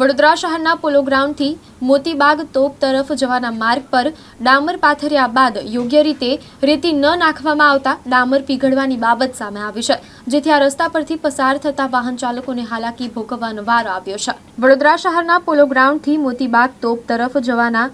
વડોદરા શહેરના પોલો ગ્રાઉન્ડથી મોતીબાગ તોપ તરફ જવાના માર્ગ પર ડામર પાથર્યા બાદ યોગ્ય રીતે રેતી ન નાખવામાં આવતા ડામર પીગળવાની બાબત સામે આવી છે, જેથી આ રસ્તા પરથી પસાર થતા વાહન ચાલકોને હાલાકી ભોગવવાનો વારો આવ્યો છે. વડોદરા શહેરના પોલો ગ્રાઉન્ડથી મોતીબાગ તોપ તરફ જવાના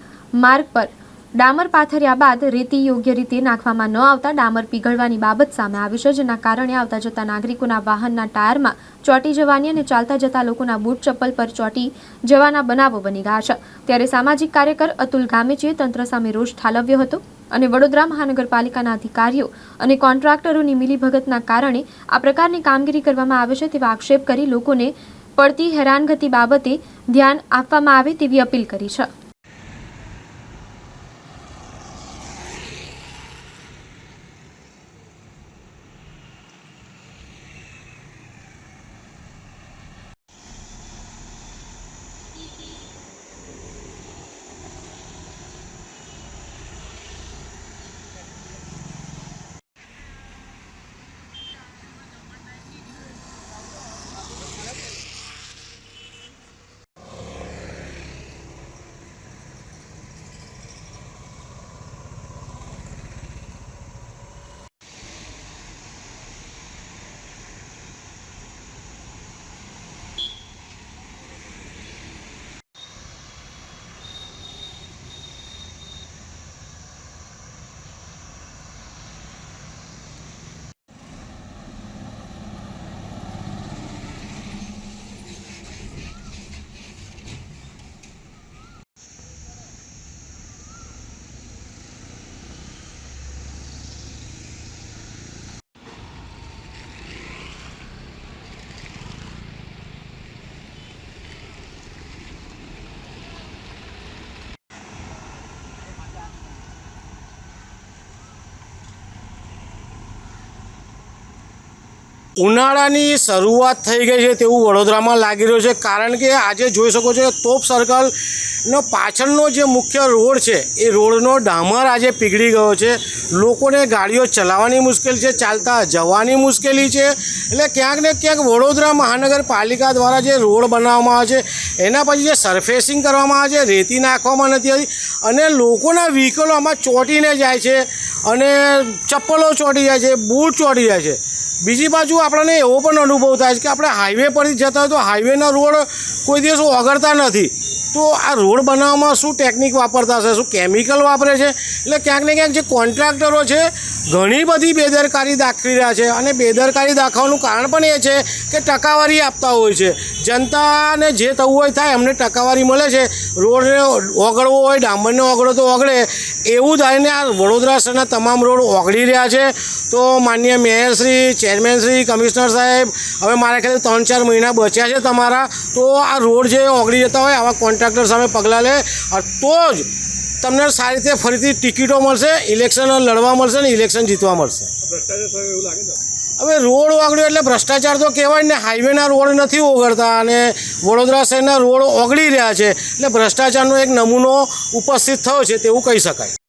માર્ગ પર ડામર પાથર્યા બાદ રેતી યોગ્ય રીતે નાખવામાં ન આવતા ડામર પીગળવાની બાબત સામે આવી છે, જેના કારણે આવતા જતા નાગરિકોના વાહનના ટાયરમાં ચોંટી જવાની અને ચાલતા જતા લોકોના બૂટ ચપ્પલ પર ચોંટી જવાના બનાવો બની ગયા છે. ત્યારે સામાજિક કાર્યકર અતુલ ગામેચીએ તંત્ર સામે રોષ ઠાલવ્યો હતો અને વડોદરા મહાનગરપાલિકાના અધિકારીઓ અને કોન્ટ્રાક્ટરોની મિલીભગતના કારણે આ પ્રકારની કામગીરી કરવામાં આવે છે તેવા આક્ષેપ કરી લોકોને પડતી હેરાનગતિ બાબતે ધ્યાન આપવામાં આવે તેવી અપીલ કરી છે. ઉનાળાની શરૂઆત થઈ ગઈ છે તેવું વડોદરામાં લાગી રહ્યું છે. કારણ કે આજે જોઈ શકો છો તોપ સર્કલનો પાછળનો જે મુખ્ય રોડ છે, એ રોડનો ડામર આજે પીગળી ગયો છે. લોકોને ગાડીઓ ચલાવવાની મુશ્કેલ છે, ચાલતા જવાની મુશ્કેલી છે. એટલે ક્યાંક ને ક્યાંક વડોદરા મહાનગરપાલિકા દ્વારા જે રોડ બનાવવામાં આવે છે, એના પછી જે સરફેસિંગ કરવામાં આવે છે, રેતી નાખવામાં નથી આવી અને લોકોના વ્હીકલો આમાં ચોંટીને જાય છે અને ચપ્પલો ચોંટી જાય છે, બૂટ ચોંટી જાય છે. બીજી બાજુ આપણને એવો પણ અનુભવ થાય છે કે આપણે હાઈવે પરથી જતા હોય તો હાઈવેના રોડ કોઈ દિવસ ઓગળતા નથી. તો આ રોડ બનાવવામાં શું ટેકનિક વાપરતા હશે? શું કેમિકલ વાપરે છે? એટલે ક્યાંક ને ક્યાંક જે કોન્ટ્રાક્ટરો છે, ઘણી બધી બેદરકારી દાખવી રહ્યા છે. અને બેદરકારી દાખવવાનું કારણ પણ એ છે કે ટકાવારી આપતા હોય છે. જનતાને જે થવું હોય થાય, એમને ટકાવારી મળે છે. રોડને ઓગળવો હોય, ડામરને ઓગળો તો ઓગળે. એવું થઈને આ વડોદરા શહેરના તમામ રોડ ઓગળી રહ્યા છે. તો માન્ય મેયરશ્રી ચેરમેનશ્રી કમિશનર સાહેબ, હવે મારા ખ્યાલ ત્રણ ચાર મહિના બચ્યા છે તમારા. તો આ રોડ જે ઓગળી જતા હોય, આવા કોન્ટ્રાક્ટર સામે પગલાં લે. તો જ તમને સારી રીતે ફરીથી ટિકિટો મળશે, ઇલેક્શન લડવા મળશે ને ઇલેક્શન જીતવા મળશે. હવે રોડ ઓગળ્યો એટલે ભ્રષ્ટાચાર તો કહેવાય ને હાઈવેના રોડ નથી ઓગળતા અને વડોદરા શહેરના રોડ ઓગળી રહ્યા છે. એટલે ભ્રષ્ટાચારનો એક નમૂનો ઉપસ્થિત થયો છે, તેવું કહી શકાય.